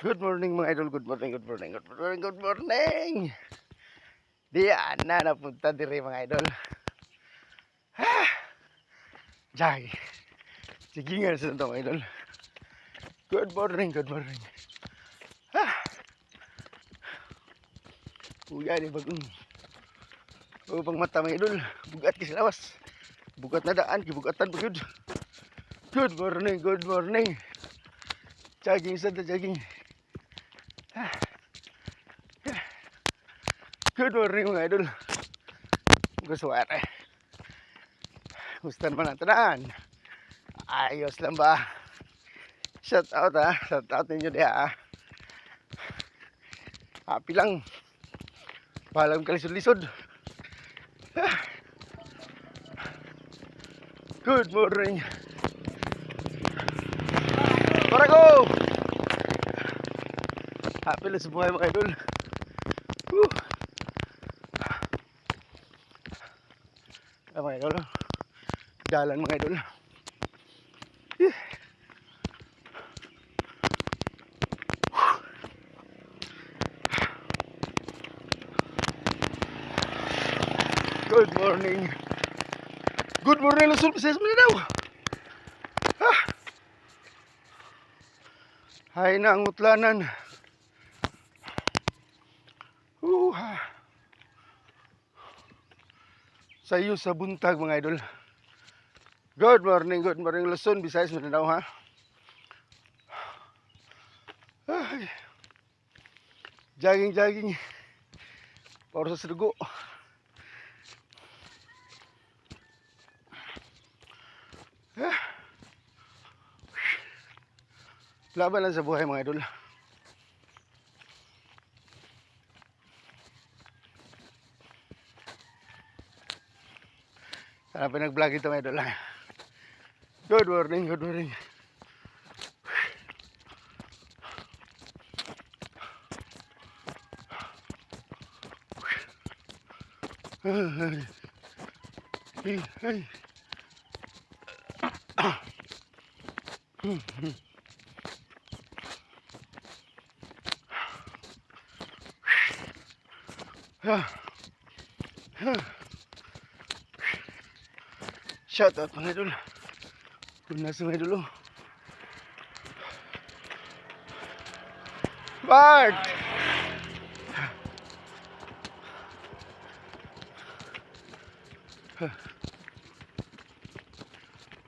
Good morning mga idol, good morning, good morning, good morning, good morning. Diyan na napunta dire mga idol. Ha! Jay. Sige nga sa mga idol. Good morning, good morning. Ha! Uya ni bagong. Upang mata mga idol. Bugat kasi lawas. Bugat na daan, kibugatan po yun. Good morning, good morning. Jogging sa jogging. Good morning mga idol. Guswerte. Gusto naman ang tanaan. Ayos lang ba? Shout out ha. Shout out ninyo diha ha. Happy lang. Palam kalisod-lisod. Good morning. Para go! Happy sa buhay mga idol. Woo! Ah, mga idol. Dalan mga idol. Eh. Good morning. Good morning, Luzon. Pasayas mo na daw. Ah. Hay na ang utlanan. Uh, ha. Sa iyo sa buntag mga idol. Good morning, good morning Luzon, Visayas, Mindanao ha. Ay. Jogging, jogging. Para sa dugo. Ah. Laban lang sa buhay mga idol. Sana pinag-vlog ito mga idol. Good morning, good morning. Shout out mga idol. Kung nasa mga idol. oh. Bart!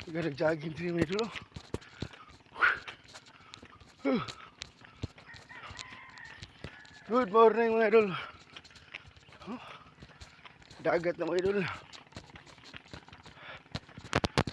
Gada jogging din mga idol. oh. Good morning mga idol. Oh. Dagat na mga idol.